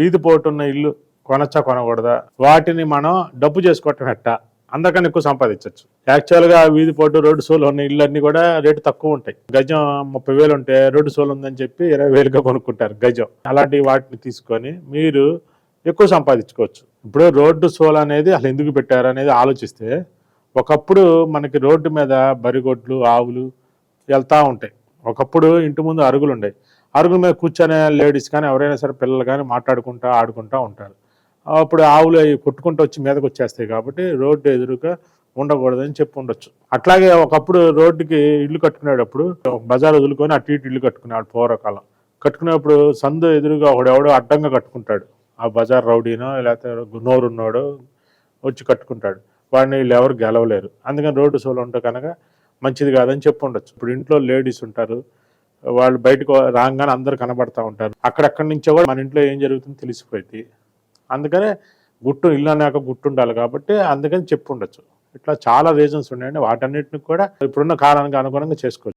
వీధి పోటున్న ఇల్లు కొనచ్చా కొనకూడదా? వాటిని మనం డబ్బు చేసుకోవటం అందుకని ఎక్కువ సంపాదించవచ్చు యాక్చువల్గా వీధి పోటు రోడ్డు సోలు ఉన్న ఇల్లు కూడా రేటు తక్కువ ఉంటాయి. గజం ముప్పై వేలు ఉంటే రోడ్డు సోలు ఉందని చెప్పి ఇరవై వేలుగా కొనుక్కుంటారు గజం. అలాంటి వాటిని తీసుకొని మీరు ఎక్కువ సంపాదించుకోవచ్చు. ఇప్పుడు రోడ్డు సోల్ అనేది అసలు ఎందుకు పెట్టారు అనేది ఆలోచిస్తే ఒకప్పుడు మనకి రోడ్డు మీద బరిగొడ్లు ఆవులు వెళ్తూ ఉంటాయి. ఒకప్పుడు ఇంటి ముందు అరుగులు ఉండేవి. అరుగుల మీద కూర్చొనే లేడీస్ కానీ ఎవరైనా సరే పిల్లలు కానీ మాట్లాడుకుంటా ఆడుకుంటా ఉంటారు. అప్పుడు ఆవులు అవి కొట్టుకుంటూ వచ్చి మీదకు వచ్చేస్తాయి కాబట్టి రోడ్డు ఎదురుగా ఉండకూడదని చెప్పి ఉండొచ్చు. అట్లాగే ఒకప్పుడు రోడ్డుకి ఇల్లు కట్టుకునేటప్పుడు ఒక బజార్ వదులుకొని అటు ఇటు ఇల్లు కట్టుకునేవాడు పూర్వకాలం. కట్టుకునేప్పుడు సందు ఎదురుగా ఒకడెవడో అడ్డంగా కట్టుకుంటాడు. ఆ బజార్ రౌడీనో లేకపోతే నోరున్నోడో వచ్చి కట్టుకుంటాడు. వాడిని వీళ్ళు ఎవరు గెలవలేరు. అందుకని రోడ్డు సోలు ఉంటే కనుక మంచిది కాదని చెప్పి ఉండొచ్చు. ఇప్పుడు ఇంట్లో లేడీస్ ఉంటారు. వాళ్ళు బయటకు రాగానే అందరు కనబడతా ఉంటారు. అక్కడక్కడి నుంచో కూడా మన ఇంట్లో ఏం జరుగుతుందో తెలిసిపోయింది. అందుకనే గుట్టు ఇల్లు అన్నాక గుట్టు ఉండాలి కాబట్టి అందుకని చెప్పు ఉండొచ్చు. ఇట్లా చాలా రీజన్స్ ఉన్నాయండి. వాటన్నిటిని కూడా ఇప్పుడున్న కాలానికి అనుగుణంగా చేసుకోవచ్చు.